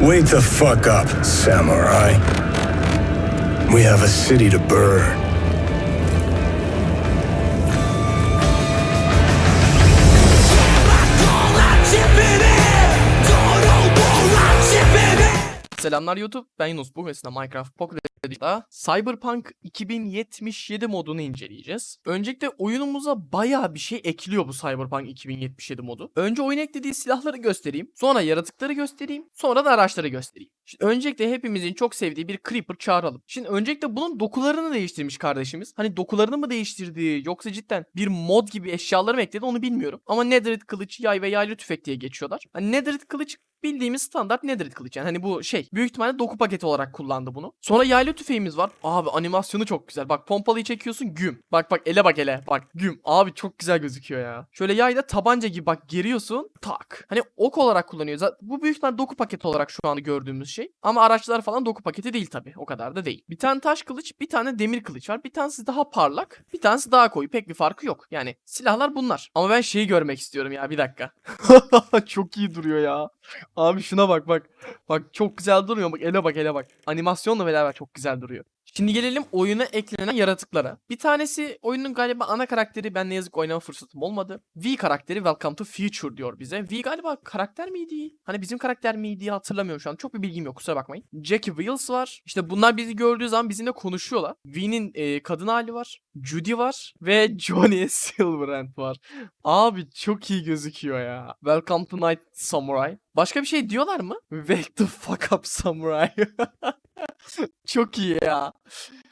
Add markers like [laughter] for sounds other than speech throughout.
Wake the fuck up, samurai. We have a city to burn. Selamlar YouTube, ben Yunus. Bugün sizinle Minecraft Pocket Edition'da Cyberpunk 2077 modunu inceleyeceğiz. Öncelikle oyunumuza bayağı bir şey ekliyor bu Cyberpunk 2077 modu. Önce oyun eklediği silahları göstereyim, sonra yaratıkları göstereyim, sonra da araçları göstereyim. Şimdi öncelikle hepimizin çok sevdiği bir Creeper çağıralım. Şimdi öncelikle bunun dokularını değiştirmiş kardeşimiz. Hani dokularını mı değiştirdi yoksa cidden bir mod gibi eşyaları mı ekledi onu bilmiyorum. Ama Netherite kılıç, yay ve yaylı tüfek diye geçiyorlar. Hani Netherite kılıç bildiğimiz standart Netherite kılıç. Yani hani bu şey büyük ihtimalle doku paketi olarak kullandı bunu. Sonra yaylı tüfeğimiz var. Abi animasyonu çok güzel. Bak pompalıyı çekiyorsun güm. Bak bak ele bak ele. Bak güm. Abi çok güzel gözüküyor ya. Şöyle yayla tabanca gibi bak geriyorsun tak. Hani ok olarak kullanıyor. Zaten bu büyük ihtimalle doku paketi olarak şu anda gördüğümüz şey. Ama araçlar falan doku paketi değil tabi. O kadar da değil. Bir tane taş kılıç, bir tane demir kılıç var. Bir tanesi daha parlak, bir tanesi daha koyu. Pek bir farkı yok. Yani silahlar bunlar. Ama ben şeyi görmek istiyorum ya bir dakika. [laughs] çok iyi duruyor ya. Abi şuna bak bak. Bak çok güzel duruyor. Bak ele bak ele bak. Animasyonla beraber çok güzel duruyor. Şimdi gelelim oyuna eklenen yaratıklara. Bir tanesi oyunun galiba ana karakteri ben ne yazık oynama fırsatım olmadı. V karakteri Welcome to Future diyor bize. V galiba karakter miydi? Hani bizim karakter miydi hatırlamıyorum şu an. Çok bir bilgim yok kusura bakmayın. Jackie Wheels var. İşte bunlar bizi gördüğü zaman bizimle konuşuyorlar. V'nin e, kadın hali var. Judy var. Ve [laughs] Johnny Silverhand var. Abi çok iyi gözüküyor ya. Welcome to Night Samurai. Başka bir şey diyorlar mı? Wake the fuck up samurai. [laughs] çok iyi ya.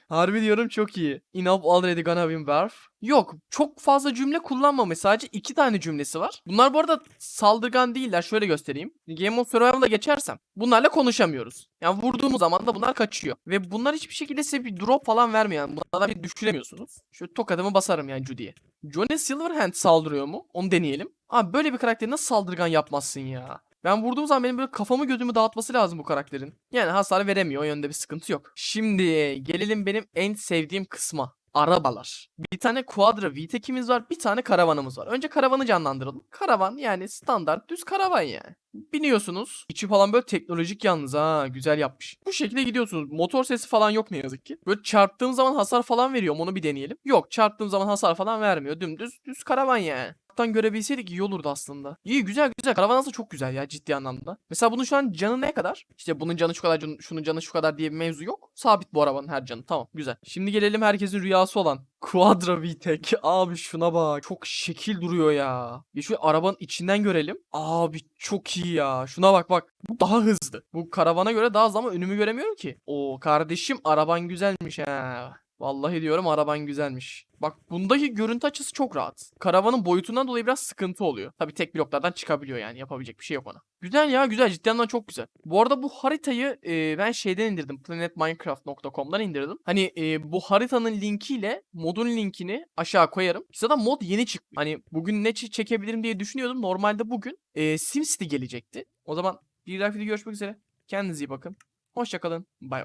Harbi diyorum çok iyi. Enough already gonna win Werf. Yok çok fazla cümle kullanmamış. Sadece iki tane cümlesi var. Bunlar bu arada saldırgan değiller. Şöyle göstereyim. Game of Survival'a geçersem bunlarla konuşamıyoruz. Yani vurduğumuz zaman da bunlar kaçıyor. Ve bunlar hiçbir şekilde size bir drop falan vermiyor. Yani bunlardan bir düşüremiyorsunuz. Şu tokadımı basarım yani Judy'ye. Johnny Silverhand saldırıyor mu? Onu deneyelim. Abi böyle bir karakteri nasıl saldırgan yapmazsın ya? Ben vurduğum zaman benim böyle kafamı gözümü dağıtması lazım bu karakterin. Yani hasar veremiyor. O yönde bir sıkıntı yok. Şimdi gelelim benim en sevdiğim kısma. Arabalar. Bir tane Quadra VTEC'imiz var. Bir tane karavanımız var. Önce karavanı canlandıralım. Karavan yani standart düz karavan yani. Biniyorsunuz. İçi falan böyle teknolojik yalnız ha. Güzel yapmış. Bu şekilde gidiyorsunuz. Motor sesi falan yok ne yazık ki. Böyle çarptığım zaman hasar falan veriyor. mu? Onu bir deneyelim. Yok çarptığım zaman hasar falan vermiyor. Dümdüz düz karavan yani. Uzaktan görebilseydik iyi olurdu aslında. İyi güzel güzel. Karavan aslında çok güzel ya ciddi anlamda. Mesela bunun şu an canı ne kadar? İşte bunun canı şu kadar, şunun canı şu kadar diye bir mevzu yok. Sabit bu arabanın her canı. Tamam güzel. Şimdi gelelim herkesin rüyası olan [laughs] Quadra VTEC. Abi şuna bak. Çok şekil duruyor ya. Bir şu arabanın içinden görelim. Abi çok iyi ya. Şuna bak bak. Bu daha hızlı. Bu karavana göre daha hızlı ama önümü göremiyorum ki. Oo kardeşim araban güzelmiş ha. Vallahi diyorum araban güzelmiş. Bak bundaki görüntü açısı çok rahat. Karavanın boyutundan dolayı biraz sıkıntı oluyor. Tabi tek bloklardan çıkabiliyor yani yapabilecek bir şey yok ona. Güzel ya güzel anlamda çok güzel. Bu arada bu haritayı e, ben şeyden indirdim. planetminecraft.com'dan indirdim. Hani e, bu haritanın linkiyle modun linkini aşağı koyarım. Zaten mod yeni çıktı. Hani bugün ne çekebilirim diye düşünüyordum. Normalde bugün e, SimCity gelecekti. O zaman bir dahaki videoda görüşmek üzere. Kendinize iyi bakın. Hoşçakalın. Bay bay.